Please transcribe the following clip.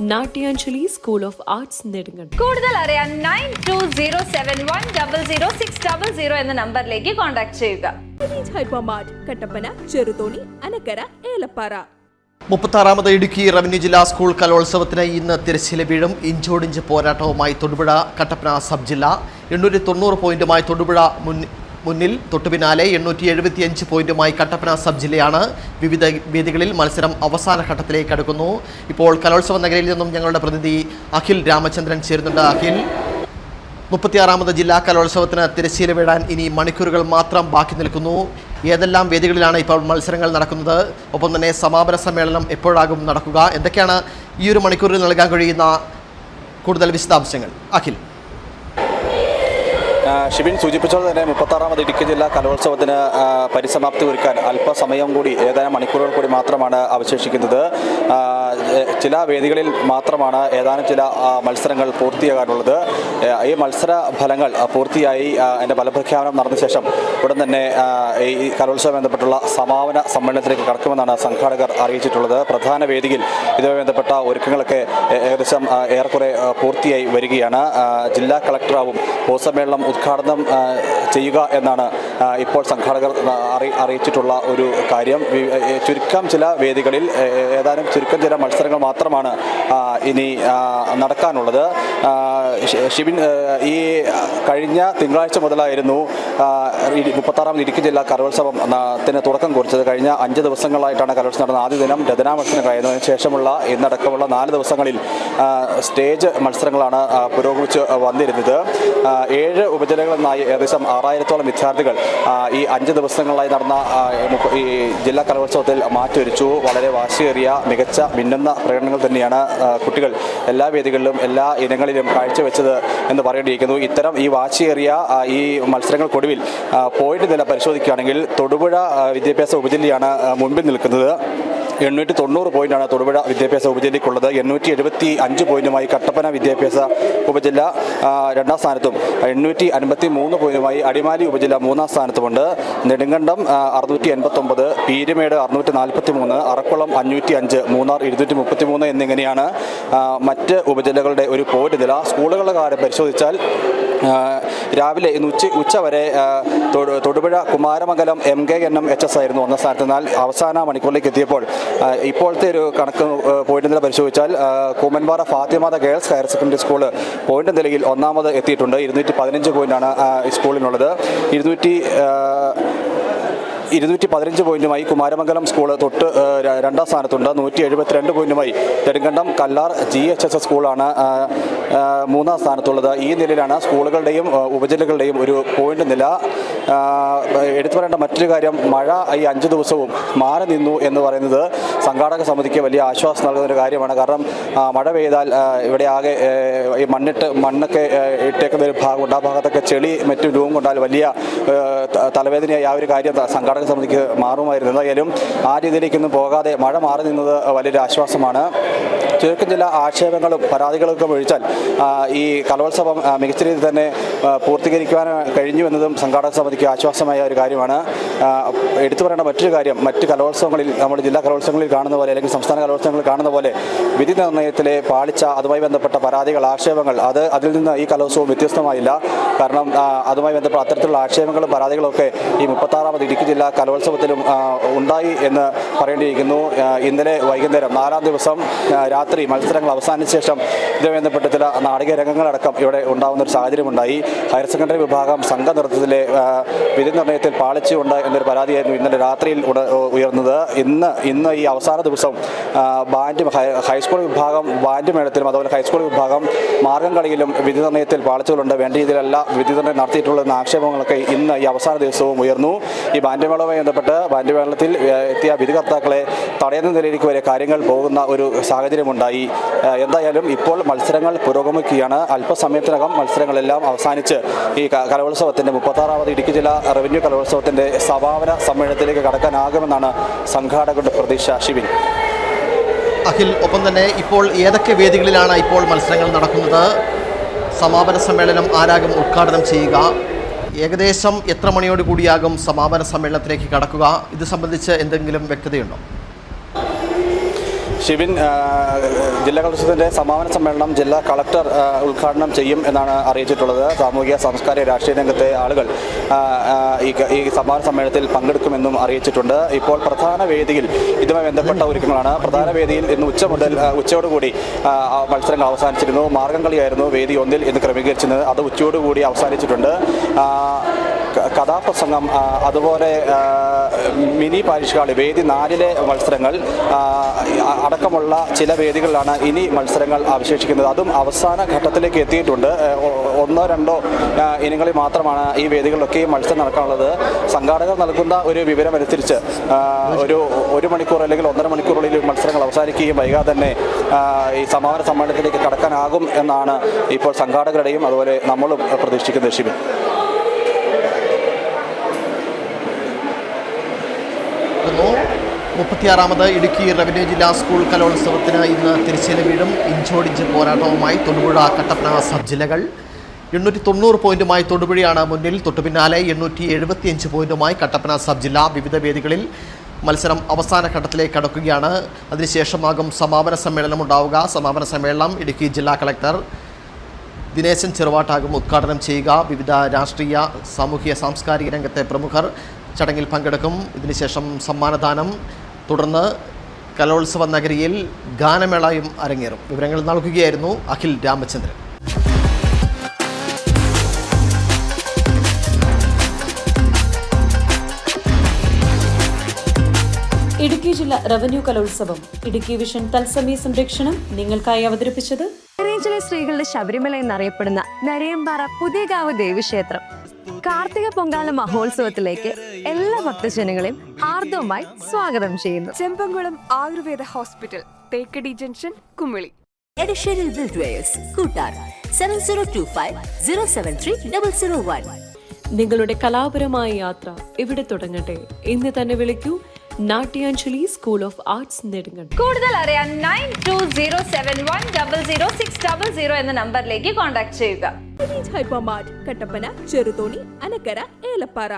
Natyanjali school of arts നെടുങ്ങൾ കൂടുതൽ അറിയാൻ nine two zero seven one double zero six double zero എന്ന നമ്പറിലേക്ക് കോൺടാക്ട് ചെയ്യുക. കട്ടപ്പന ചെറുതോണി അനക്കര ഏലപ്പാറ. മുപ്പത്താറാമത് ഇടുക്കി റവന്യൂ ജില്ലാ സ്കൂൾ കലോത്സവത്തിന് ഇന്ന് തിരശ്ശീല വീഴും. ഇഞ്ചോടിഞ്ച് പോരാട്ടവുമായി തൊടുപുഴ കട്ടപ്പന സബ് ജില്ല. എണ്ണൂറ്റി തൊണ്ണൂറ് പോയിന്റുമായി തൊടുപുഴ മുൻ മുന്നിൽ തൊട്ടുപിന്നാലെ എണ്ണൂറ്റി എഴുപത്തിയഞ്ച് പോയിന്റുമായി കട്ടപ്പന സബ് ജില്ലയാണ്. വിവിധ വേദികളിൽ മത്സരം അവസാന ഘട്ടത്തിലേക്ക് അടുക്കുന്നു. ഇപ്പോൾ കലോത്സവ നഗരിയിൽ നിന്നും ഞങ്ങളുടെ പ്രതിനിധി അഖിൽ രാമചന്ദ്രൻ ചേരുന്നുണ്ട്. അഖിൽ മുപ്പത്തിയാറാമത് ജില്ലാ കലോത്സവത്തിന് തിരശ്ശീല വീടാൻ ഇനി മണിക്കൂറുകൾ മാത്രം ബാക്കി നിൽക്കുന്നു. ഏതെല്ലാം വേദികളിലാണ് ഇപ്പോൾ മത്സരങ്ങൾ നടക്കുന്നത്? ഒപ്പം തന്നെ സമാപന സമ്മേളനം എപ്പോഴാകും നടക്കുക? എന്തൊക്കെയാണ് ഈ ഒരു മണിക്കൂറിൽ നൽകാൻ കഴിയുന്ന കൂടുതൽ വിശദാംശങ്ങൾ? അഖിൽ. ഷിബിൻ സൂചിപ്പിച്ചത് തന്നെ മുപ്പത്താറാമത് ഇടുക്കി ജില്ലാ കലോത്സവത്തിന് പരിസമാപ്തി ഒരുക്കാൻ അല്പസമയം കൂടി ഏതാനും മണിക്കൂറുകൾ കൂടി മാത്രമാണ് അവശേഷിക്കുന്നത്. ചില വേദികളിൽ മാത്രമാണ് ഏതാനും ചില മത്സരങ്ങൾ പൂർത്തിയാകാനുള്ളത്. ഈ മത്സര ഫലങ്ങൾ പൂർത്തിയായി എന്റെ ഫലപ്രഖ്യാപനം നടന്ന ശേഷം ഉടൻ തന്നെ ഈ കലോത്സവം ബന്ധപ്പെട്ടുള്ള സമാപന സമ്മേളനത്തിലേക്ക് കടക്കുമെന്നാണ് സംഘാടകർ അറിയിച്ചിട്ടുള്ളത്. പ്രധാന വേദിയിൽ ഇതുമായി ബന്ധപ്പെട്ട ഒരുക്കങ്ങളൊക്കെ ഏകദേശം ഏറെക്കുറെ പൂർത്തിയായി വരികയാണ്. ജില്ലാ കളക്ടറാവും പൊതുസമ്മേളനം ഉദ്ഘാടനം ചെയ്യുക എന്നാണ് ഇപ്പോൾ സംഘാടകർ അറി അറിയിച്ചിട്ടുള്ള ഒരു കാര്യം. ചുരുക്കം ചില വേദികളിൽ ഏതാനും ചുരുക്കം ചില മത്സരങ്ങൾ മാത്രമാണ് ഇനി നടക്കാനുള്ളത്. ഷിബിൻ ഈ കഴിഞ്ഞ തിങ്കളാഴ്ച മുതലായിരുന്നു മുപ്പത്താറാം ഇടുക്കി ജില്ലാ കലോത്സവം ത്തിന് തുടക്കം കുറിച്ചത്. കഴിഞ്ഞ അഞ്ച് ദിവസങ്ങളായിട്ടാണ് കലോത്സവം നടന്ന ആദ്യ ദിനം രചനാമത്സരം കഴിയുന്നത് അതിന് ശേഷമുള്ള ഇന്നടക്കമുള്ള നാല് ദിവസങ്ങളിൽ സ്റ്റേജ് മത്സരങ്ങളാണ് പുരോഗമിച്ച് വന്നിരുന്നത്. ഏഴ് ഏഴ് ഉപജില്ലകളിൽ ഏകദേശം ആറായിരത്തോളം വിദ്യാർത്ഥികൾ ഈ അഞ്ച് ദിവസങ്ങളിലായി നടന്ന ഈ ജില്ലാ കലോത്സവത്തിൽ മാറ്റുരച്ചു. വളരെ വാശിയേറിയ മികച്ച മിന്നുന്ന പ്രകടനങ്ങൾ തന്നെയാണ് കുട്ടികൾ എല്ലാ വേദികളിലും എല്ലാ ഇനങ്ങളിലും കാഴ്ചവെച്ചത് എന്ന് പറയേണ്ടിയിരിക്കുന്നു. ഇത്തരം ഈ വാശിയേറിയ ഈ മത്സരങ്ങൾക്കൊടുവിൽ പോയിന്റ് നില പരിശോധിക്കുകയാണെങ്കിൽ തൊടുപുഴ വിദ്യാഭ്യാസ ഉപജില്ലയാണ് മുൻപിൽ നിൽക്കുന്നത്. എണ്ണൂറ്റി തൊണ്ണൂറ് പോയിന്റാണ് തൊടുപുഴ വിദ്യാഭ്യാസ ഉപജില്ലയ്ക്കുള്ളത്. എണ്ണൂറ്റി എഴുപത്തി അഞ്ച് പോയിന്റുമായി കട്ടപ്പന വിദ്യാഭ്യാസ ഉപജില്ല രണ്ടാം സ്ഥാനത്തും. എണ്ണൂറ്റി അൻപത്തി മൂന്ന് പോയിന്റുമായി അടിമാലി ഉപജില്ല മൂന്നാം സ്ഥാനത്തുമുണ്ട്. നെടുങ്കണ്ടം അറുന്നൂറ്റി എൺപത്തൊമ്പത് പീരുമേട് അറുന്നൂറ്റി നാൽപ്പത്തി മൂന്ന് അറക്കുളം അഞ്ഞൂറ്റി അഞ്ച് മൂന്നാർ ഇരുന്നൂറ്റി മുപ്പത്തി മൂന്ന് എന്നിങ്ങനെയാണ് മറ്റ് ഉപജില്ലകളുടെ ഒരു പോയിന്റ് നില. സ്കൂളുകളുടെ കാര്യം പരിശോധിച്ചാൽ രാവിലെ ഇന്ന് ഉച്ച ഉച്ച വരെ Thodupuzha Kumaramangalam M K N M H S ആയിരുന്നു ഒന്നാം സ്ഥാനത്ത്. എന്നാൽ അവസാന മണിക്കൂറിലേക്ക് എത്തിയപ്പോൾ ഇപ്പോഴത്തെ ഒരു കണക്ക് പോയിന്റ് നില പരിശോധിച്ചാൽ Koomanpara Fathimatha girls higher secondary school point നിലയിൽ ഒന്നാമത് എത്തിയിട്ടുണ്ട്. ഇരുന്നൂറ്റി പതിനഞ്ച് പോയിന്റാണ് സ്കൂളിനുള്ളത്. ഇരുന്നൂറ്റി ഇരുന്നൂറ്റി പതിനഞ്ച് പോയിന്റുമായി കുമാരമംഗലം സ്കൂൾ തൊട്ട് രണ്ടാം സ്ഥാനത്തുണ്ട്. നൂറ്റി എഴുപത്തിരണ്ട് പോയിന്റുമായി Nedumkandam Kallar G H S S സ്കൂളാണ് മൂന്നാം സ്ഥാനത്തുള്ളത്. ഈ നിലയിലാണ് സ്കൂളുകളുടെയും ഉപജില്ലകളുടെയും ഒരു പോയിന്റ് നില. എടുത്തു പറയേണ്ട മറ്റൊരു കാര്യം മഴ ഈ അഞ്ച് ദിവസവും മാറി നിന്നു എന്ന് പറയുന്നത് സംഘാടക സമിതിക്ക് വലിയ ആശ്വാസം നൽകുന്ന ഒരു കാര്യമാണ്. കാരണം മഴ പെയ്താൽ ഇവിടെ ആകെ ഈ മണ്ണിട്ട് മണ്ണൊക്കെ ഇട്ടേക്കുന്ന ഒരു ഭാഗമുണ്ട് ആ ഭാഗത്തൊക്കെ ചെളി മറ്റും രൂപം കൊണ്ടാൽ വലിയ തലവേദനയായി ആ ഒരു കാര്യം സംഘാടക സമിതിക്ക് മാറുമായിരുന്നു. എന്തായാലും ആ രീതിയിലേക്കൊന്നും പോകാതെ മഴ മാറി നിന്നത് വലിയൊരു ആശ്വാസമാണ്. ചുരുക്കം ചില ആക്ഷേപങ്ങളും പരാതികളൊക്കെ ഒഴിച്ചാൽ ഈ കലോത്സവം മികച്ച രീതിയിൽ തന്നെ പൂർത്തീകരിക്കുവാൻ കഴിഞ്ഞു എന്നതും സംഘാടക സമിതിക്ക് ആശ്വാസമായ ഒരു കാര്യമാണ്. എടുത്തു പറയേണ്ട മറ്റൊരു കാര്യം മറ്റ് കലോത്സവങ്ങളിൽ നമ്മൾ ജില്ലാ കലോത്സവങ്ങളിൽ കാണുന്ന പോലെ അല്ലെങ്കിൽ സംസ്ഥാന കലോത്സവങ്ങളിൽ കാണുന്ന പോലെ വിധി നിർണയത്തിലെ പാളിച്ച അതുമായി ബന്ധപ്പെട്ട പരാതികൾ ആക്ഷേപങ്ങൾ അത് അതിൽ നിന്ന് ഈ കലോത്സവം വ്യത്യസ്തമായില്ല. കാരണം അതുമായി ബന്ധപ്പെട്ട അത്തരത്തിലുള്ള ആക്ഷേപങ്ങളും പരാതികളൊക്കെ ഈ മുപ്പത്താറാമത് ഇടുക്കി ജില്ലാ കലോത്സവത്തിലും ഉണ്ടായി എന്ന് പറയേണ്ടിയിരിക്കുന്നു. ഇന്നലെ വൈകുന്നേരം നാലാം ദിവസം ആ, രാത്രി മത്സരങ്ങൾ അവസാനിച്ച ശേഷം ഇതുമായി ചില നാടകീയ രംഗങ്ങളടക്കം ഇവിടെ ഉണ്ടാകുന്ന ഒരു സാഹചര്യമുണ്ടായി. ഹയർ സെക്കൻഡറി വിഭാഗം സംഘനൃത്തത്തിലെ നൃത്തത്തിലെ വിധി നിർണയത്തിൽ പാളിച്ചുകൊണ്ട് എന്നൊരു പരാതിയായിരുന്നു ഇന്നലെ രാത്രിയിൽ ഉയർന്നത്. ഇന്ന് ഇന്ന് ഈ അവസാന ദിവസം ബാൻഡ് ഹൈസ്കൂൾ വിഭാഗം ബാൻഡ് മേളത്തിലും അതുപോലെ ഹൈസ്കൂൾ വിഭാഗം മാർഗം കളിയിലും വിധി നിർണയത്തിൽ പാളിച്ചുകളുണ്ട് വേണ്ട രീതിയിലല്ല വിധി നിർണയം നടത്തിയിട്ടുള്ള ആക്ഷേപങ്ങളൊക്കെ ഇന്ന് ഈ അവസാന ദിവസവും ഉയർന്നു. ഈ ബാൻഡ് മേളവുമായി ബന്ധപ്പെട്ട് ബാൻഡ് മേളത്തിൽ എത്തിയ വിധികർത്താക്കളെ തടയുന്ന നിലയിലേക്ക് വരെ കാര്യങ്ങൾ പോകുന്ന ഒരു സാഹചര്യമുണ്ടായി ഏ, എന്തായാലും ഇപ്പോൾ മത്സരങ്ങൾ പുരോഗമിക്കുകയാണ്. അല്പസമയത്തിനകം മത്സരങ്ങളെല്ലാം അവസാനിച്ച് ഈ കലോത്സവത്തിന്റെ മുപ്പത്താറാമത് ഇടുക്കി ജില്ലാ റവന്യൂ കലോത്സവത്തിന്റെ സമാപന സമ്മേളനത്തിലേക്ക് കടക്കാനാകുമെന്നാണ് സംഘാടകരുടെ പ്രതീക്ഷ. ഷിബിൻ. അഖിൽ ഒപ്പം തന്നെ ഇപ്പോൾ ഏതൊക്കെ വേദികളിലാണ് ഇപ്പോൾ മത്സരങ്ങൾ നടക്കുന്നത്? സമാപന സമ്മേളനം ആരാകും ഉദ്ഘാടനം ചെയ്യുക? ഏകദേശം എത്ര മണിയോട് കൂടിയാകും സമാപന സമ്മേളനത്തിലേക്ക് കടക്കുക? ഇത് സംബന്ധിച്ച് എന്തെങ്കിലും വ്യക്തതയുണ്ടോ? ഷിബിൻ ജില്ലാ കലോത്സവത്തിന്റെ സമാപന സമ്മേളനം ജില്ലാ കളക്ടർ ഉദ്ഘാടനം ചെയ്യും എന്നാണ് അറിയിച്ചിട്ടുള്ളത്. സാമൂഹിക സാംസ്കാരിക രാഷ്ട്രീയ രംഗത്തെ ആളുകൾ ഈ സമാപന സമ്മേളനത്തിൽ പങ്കെടുക്കുമെന്നും അറിയിച്ചിട്ടുണ്ട്. ഇപ്പോൾ പ്രധാന വേദിയിൽ ഇതുമായി ബന്ധപ്പെട്ട ഒരുക്കങ്ങളാണ്. പ്രധാന വേദിയിൽ ഇന്ന് ഉച്ച മുതൽ ഉച്ചയോടുകൂടി മത്സരങ്ങൾ അവസാനിച്ചിരുന്നു. മാർഗം കളിയായിരുന്നു വേദി ഒന്നിൽ ഇന്ന് ക്രമീകരിച്ചിരുന്നത്. അത് ഉച്ചയോടുകൂടി അവസാനിച്ചിട്ടുണ്ട്. കഥാപ്രസംഗം അതുപോലെ മിനി പാരിഷ്കാളി വേദി നാലിലെ മത്സരങ്ങൾ അടക്കമുള്ള ചില വേദികളിലാണ് ഇനി മത്സരങ്ങൾ അവശേഷിക്കുന്നത്. അതും അവസാന ഘട്ടത്തിലേക്ക് എത്തിയിട്ടുണ്ട്. ഒന്നോ രണ്ടോ ഇനങ്ങളിൽ മാത്രമാണ് ഈ വേദികളിലൊക്കെ മത്സരം നടക്കാനുള്ളത്. സംഘാടകർ നൽകുന്ന ഒരു വിവരം അനുസരിച്ച് ഒരു ഒരു മണിക്കൂർ അല്ലെങ്കിൽ ഒന്നര മണിക്കൂറുള്ളിൽ മത്സരങ്ങൾ അവസാനിക്കുകയും വൈകാതെ തന്നെ ഈ സമാപന സമ്മേളനത്തിലേക്ക് കടക്കാനാകും എന്നാണ് ഇപ്പോൾ സംഘാടകരുടെയും അതുപോലെ നമ്മളും പ്രതീക്ഷിക്കുന്നത് ഷിബിൻ മുപ്പത്തിയാറാമത് ഇടുക്കി റവന്യൂ ജില്ലാ സ്കൂൾ കലോത്സവത്തിന് ഇന്ന് തിരശ്ശീല വീഴും. ഇഞ്ചോടിഞ്ച് പോരാട്ടവുമായി തൊടുപുഴ കട്ടപ്പന സബ് ജില്ലകൾ. എണ്ണൂറ്റി തൊണ്ണൂറ് പോയിന്റുമായി തൊടുപുഴയാണ് മുന്നിൽ. തൊട്ടുപിന്നാലെ എണ്ണൂറ്റി എഴുപത്തിയഞ്ച് പോയിന്റുമായി കട്ടപ്പന സബ് ജില്ല വിവിധ വേദികളിൽ മത്സരം അവസാന ഘട്ടത്തിലേക്ക് കടക്കുകയാണ്. അതിനുശേഷമാകും സമാപന സമ്മേളനം ഉണ്ടാവുക. സമാപന സമ്മേളനം ഇടുക്കി ജില്ലാ കളക്ടർ ദിനേശൻ ചെറുവാട്ടാകും ഉദ്ഘാടനം ചെയ്യുക. വിവിധ രാഷ്ട്രീയ സാമൂഹിക സാംസ്കാരിക രംഗത്തെ പ്രമുഖർ ചടങ്ങിൽ പങ്കെടുക്കും. ഇതിനുശേഷം സമ്മാനദാനം. തുടർന്ന് കലോത്സവ നഗരിയിൽ ഗാനമേളയും അരങ്ങേറും. വിവരങ്ങൾ നൽകുകയായിരുന്നു അഖിൽ രാമചന്ദ്രൻ. ഇടുക്കി ജില്ല റവന്യൂ കലോത്സവം. ഇടുക്കി വിഷൻ തത്സമയ സംരക്ഷണം നിങ്ങൾക്കായി അവതരിപ്പിച്ചത് ചെറിയ സ്ത്രീകളുടെ ശബരിമല എന്നറിയപ്പെടുന്ന നരയമ്പാറ പുതിയകാവ് ദേവീക്ഷേത്രം. കാർത്തിക പൊങ്കാല മഹോത്സവത്തിലേക്ക് എല്ലാ ഭക്തജനങ്ങളെയും ഹാർദവമായി സ്വാഗതം ചെയ്യുന്നു. Chembamkulam Ayurveda hospital Thekkady junction Kumily. Additional buildwares Koottar seven zero two five zero seven three double zero one നിങ്ങളുടെ കലാപരമായ യാത്ര ഇവിടെ തുടങ്ങട്ടെ? ഇന്ന് തന്നെ വിളിക്കൂ Natyanjali school of arts Nedumkandam. കൂടുതൽ അറിയാൻ nine two zero seven one double zero six double zero എന്ന നമ്പറിലേക്ക് കോൺടാക്ട് ചെയ്യുക. ഹൈപ്പർമാർട്ട് കട്ടപ്പന ചെറുതോണി അനക്കര ഏലപ്പാറ.